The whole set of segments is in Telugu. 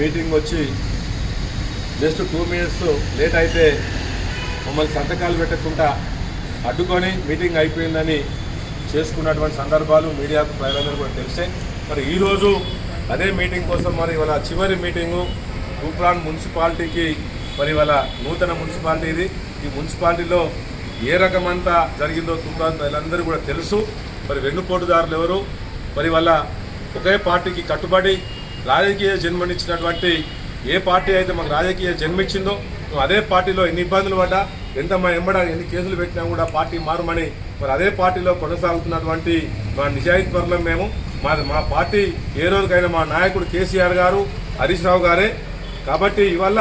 మీటింగ్ వచ్చి జస్ట్ టూ మినిట్స్ లేట్ అయితే మమ్మల్ని సంతకాలు పెట్టకుండా అడ్డుకొని మీటింగ్ అయిపోయిందని చేసుకున్నటువంటి సందర్భాలు మీడియాకు ప్రజలందరూ కూడా తెలిసాయి. మరి ఈరోజు అదే మీటింగ్ కోసం మరి ఇవాళ చివరి మీటింగు తూప్రాన్ మున్సిపాలిటీకి మరి ఇవాళ నూతన మున్సిపాలిటీ ఇది. ఈ మున్సిపాలిటీలో ఏ రకమంతా జరిగిందో తూప్రాన్ ప్రజలందరూ కూడా తెలుసు. మరి వెన్నుపోటుదారులు ఎవరు? మరి వాళ్ళ ఒకే పార్టీకి కట్టుబడి రాజకీయ జన్మనిచ్చినటువంటి ఏ పార్టీ అయితే మాకు రాజకీయ జన్మిచ్చిందో అదే పార్టీలో ఎన్ని ఇబ్బందులు పడ్డా ఎంత మా ఎంబడ ఎన్ని కేసులు పెట్టినా కూడా పార్టీ మారుమని మరి అదే పార్టీలో కొనసాగుతున్నటువంటి మా నిజాయితీపరులం మేము. మా మా పార్టీ ఏ రోజుకైనా మా నాయకుడు కేసీఆర్ గారు హరీష్ రావు గారే. కాబట్టి ఇవల్ల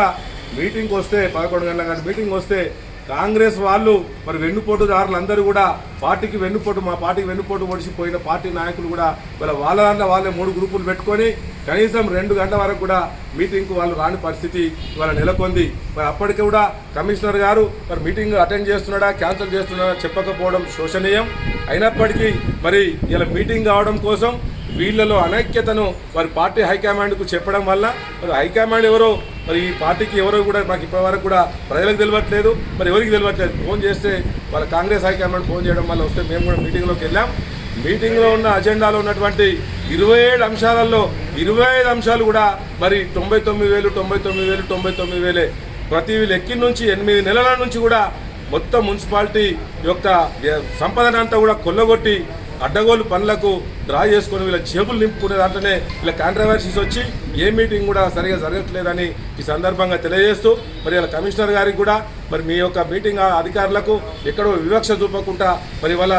మీటింగ్ వస్తే పదకొండు గంటల గంట మీటింగ్ వస్తే కాంగ్రెస్ వాళ్ళు మరి వెన్నుపోటుదారులు అందరూ కూడా పార్టీకి వెన్నుపోటు మా పార్టీకి వెన్నుపోటు పొడిచిపోయిన పార్టీ నాయకులు కూడా వాళ్ళ వాళ్ళ దాంట్లో వాళ్ళే మూడు గ్రూపులు పెట్టుకొని కనీసం రెండు గంటల వరకు కూడా మీటింగ్కు వాళ్ళు రాని పరిస్థితి ఇవాళ నెలకొంది. మరి అప్పటికి కూడా కమిషనర్ గారు మరి మీటింగ్ అటెండ్ చేస్తున్నాడా క్యాన్సిల్ చేస్తున్నాడా చెప్పకపోవడం శోషనీయం అయినప్పటికీ మరి ఇలా మీటింగ్ కావడం కోసం వీళ్ళలో అనైక్యతను వారి పార్టీ హైకమాండ్కు చెప్పడం వల్ల మరి హైకమాండ్ ఎవరో మరి ఈ పార్టీకి ఎవరో కూడా మాకు ఇప్పటివరకు కూడా ప్రజలకు తెలియట్లేదు మరి ఎవరికి తెలియట్లేదు ఫోన్ చేస్తే వాళ్ళ కాంగ్రెస్ హైకమాండ్ ఫోన్ చేయడం వల్ల వస్తే మేము కూడా మీటింగ్లోకి వెళ్ళాం. మీటింగ్లో ఉన్న అజెండాలో ఉన్నటువంటి ఇరవై ఏడు అంశాలలో ఇరవై ఐదు అంశాలు కూడా మరి తొంభై తొమ్మిది వేలు తొంభై తొమ్మిది వేలు తొంభై తొమ్మిది వేలే. ప్రతి లెక్కి నుంచి ఎనిమిది నెలల నుంచి కూడా మొత్తం మున్సిపాలిటీ యొక్క సంపదనంతా కూడా కొల్లగొట్టి అడ్డగోలు పనులకు డ్రా చేసుకొని వీళ్ళ జేబులు నింపుకునే దాంట్లోనే వీళ్ళ కాంట్రవర్సీస్ వచ్చి ఏ మీటింగ్ కూడా సరిగా జరగట్లేదని ఈ సందర్భంగా తెలియజేస్తూ మరి ఇలా కమిషనర్ గారికి కూడా మరి మీ యొక్క మీటింగ్ అధికారులకు ఎక్కడో వివక్ష చూపకుండా మరి వాళ్ళ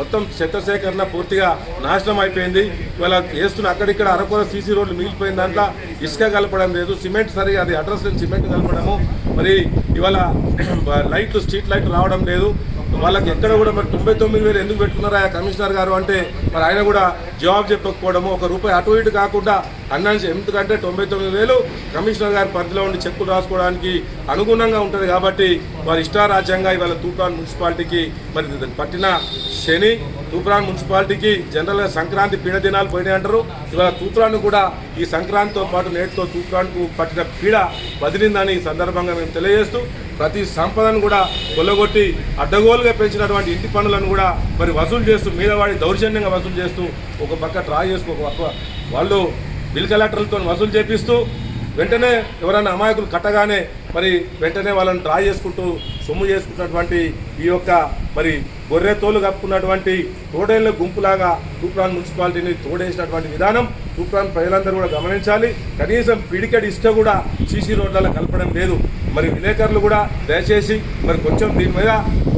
మొత్తం చెత్తసేకరణ పూర్తిగా నాశనం అయిపోయింది. ఇవాళ వేస్తున్న అక్కడిక్కడ అరకొర సీసీ రోడ్లు మిగిలిపోయిన దాంట్లో ఇసుక కలపడం లేదు సిమెంట్ సరిగా అది అడ్రస్ లేని సిమెంట్ కలపడము. మరి ఇవాళ లైట్లు స్ట్రీట్ లైట్లు రావడం లేదు. వాళ్ళకి ఎక్కడ కూడా మరి తొంభై తొమ్మిది వేలు ఎందుకు పెట్టుకున్నారా కమిషనర్ గారు అంటే మరి ఆయన కూడా జవాబు చెప్పకపోవడము ఒక రూపాయి అటు ఇటు కాకుండా అన్నాను ఎందుకంటే తొంభై తొమ్మిది వేలు కమిషనర్ గారి పరిధిలో ఉండి చెక్కులు రాసుకోవడానికి అనుగుణంగా ఉంటుంది కాబట్టి వారి ఇష్టారాజ్యంగా ఇవాళ తూకాన్ మున్సిపాలిటీకి మరి పట్టిన శని తూప్రాన్ మున్సిపాలిటీకి జనరల్గా సంక్రాంతి పీడ దినాలు పోయినాయి అంటారు. ఇవాళ తూప్రాన్ కూడా ఈ సంక్రాంతితో పాటు నేటితో తూప్రాన్కు పట్టిన పీడ బదిలిందని ఈ సందర్భంగా మేము తెలియజేస్తూ ప్రతి సంపదను కూడా కొల్లగొట్టి అడ్డగోలుగా పెంచినటువంటి ఇంటి పనులను కూడా మరి వసూలు చేస్తూ మీదవాడి దౌర్జన్యంగా వసూలు చేస్తూ ఒక పక్క డ్రా చేసుకో ఒక పక్క వాళ్ళు బిల్ కలెక్టర్లతో వసూలు చేపిస్తూ వెంటనే ఎవరైనా అమాయకులు కట్టగానే మరి వెంటనే వాళ్ళని డ్రా చేసుకుంటూ సొమ్ము చేసుకున్నటువంటి ఈ యొక్క మరి గొర్రె తోలు కప్పుకున్నటువంటి తోడేళ్ళ గుంపులాగా తూప్రాన్ మున్సిపాలిటీని తోడేసినటువంటి విధానం తూప్రాన్ ప్రజలందరూ కూడా గమనించాలి. కనీసం పిడికెడి ఇష్ట కూడా సీసీ రోడ్లలో కలపడం లేదు. మరి విలేకరులు కూడా దయచేసి మరి కొంచెం దీని మీద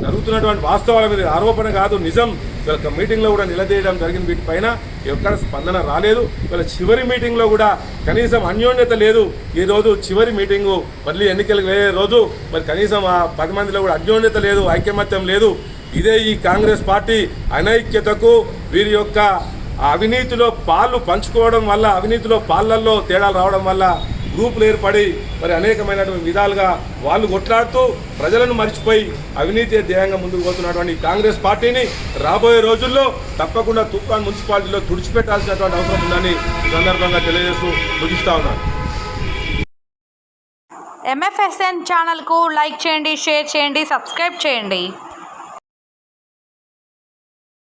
జరుగుతున్నటువంటి వాస్తవాల మీద ఆరోపణ కాదు నిజం. వీళ్ళ మీటింగ్లో కూడా నిలదీయడం జరిగింది. వీటిపైన ఎక్కడ స్పందన రాలేదు. వీళ్ళ చివరి మీటింగ్లో కూడా కనీసం అన్యోన్యత లేదు. ఈ రోజు చివరి మీటింగు. మళ్ళీ ఎన్నికలకు వేరే రోజు మరి కనీసం ఆ పది మందిలో కూడా అన్యోన్యత లేదు ఐకమత్యం లేదు. ఇదే ఈ కాంగ్రెస్ పార్టీ అనైక్యతకు వీరి యొక్క అవినీతిలో పాలు పంచుకోవడం వల్ల అవినీతిలో పాలల్లో తేడాలు రావడం వల్ల గ్రూపులు ఏర్పడి మరి అనేకమైనటువంటి విధాలుగా వాళ్ళు కొట్లాడుతూ ప్రజలను మర్చిపోయి అవినీతి ధ్యేయంగా ముందుకు పోతున్నటువంటి కాంగ్రెస్ పార్టీని రాబోయే రోజుల్లో తప్పకుండా తుఫాన్ మున్సిపాలిటీలో తుడిచిపెట్టాల్సినటువంటి అవసరం ఉందని సందర్భంగా తెలియజేస్తూ ముగిస్తా ఉన్నాను. ఎంఎఫ్ఎస్ఎన్ ఛానల్కు లైక్ చేయండి షేర్ చేయండి సబ్స్క్రైబ్ చేయండి.